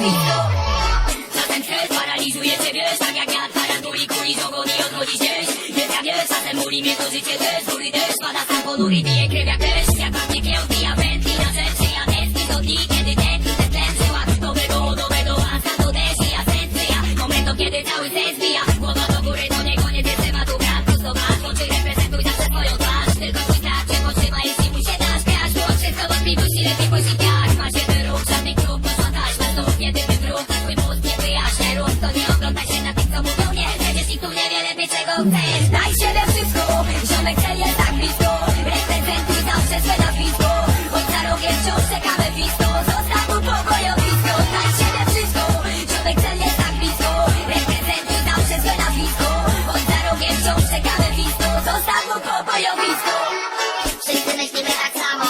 Czasem stres paraliżuje ciebie Tak jak ja tarantuli kuli z ogon i odchodzi gdzieś Więc ja wiem, czasem muli mnie to życie też Góry deszcz pada sam ponury, krew jak też Jak mam ciekieł, pija wędki na rzeczy Ja tęskni do kiedy tęskni ten tlen Żyła nowego, nowego, a za to też I ja sens ja momentu, kiedy cały sens bija Głowa do góry, do niego nie trzeba tu brak Prosto masz, oczy reprezentuj zawsze swoją twarz Tylko twój strach się potrzyma, jeśli mu się dasz Piasz, bo wszystko wątpliwości lepiej posika czego chcesz. Daj wszystko, ziomek cel jest tak blisko. Reprezentuj zawsze swe nazwisko. Bądź czekamy blisko Zostaw mu pokojowisko. Daj wszystko, ziomek cel jest tak blisko. Reprezentuj zawsze swe nazwisko. Bądź za rogiem wciąż czekamy blisko Zostaw mu pokojowisko. Wszyscy myślimy tak samo.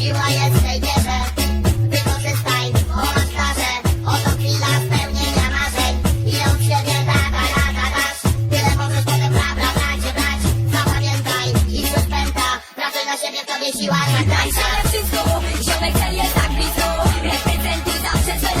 Siła jest tej bierze, wykorzystaj, bo masz. Oto chwila spełnienia marzeń. Ile od siebie da, da, da, da, dasz. Tyle możesz potem bra, bra, bra, gdzie brać. Zapamiętaj i coś pęta. Pracuj na siebie, w tobie siła tak tańsza. Wszystko, ziomek cel tak blisko. Reprezentuj zawsze swe.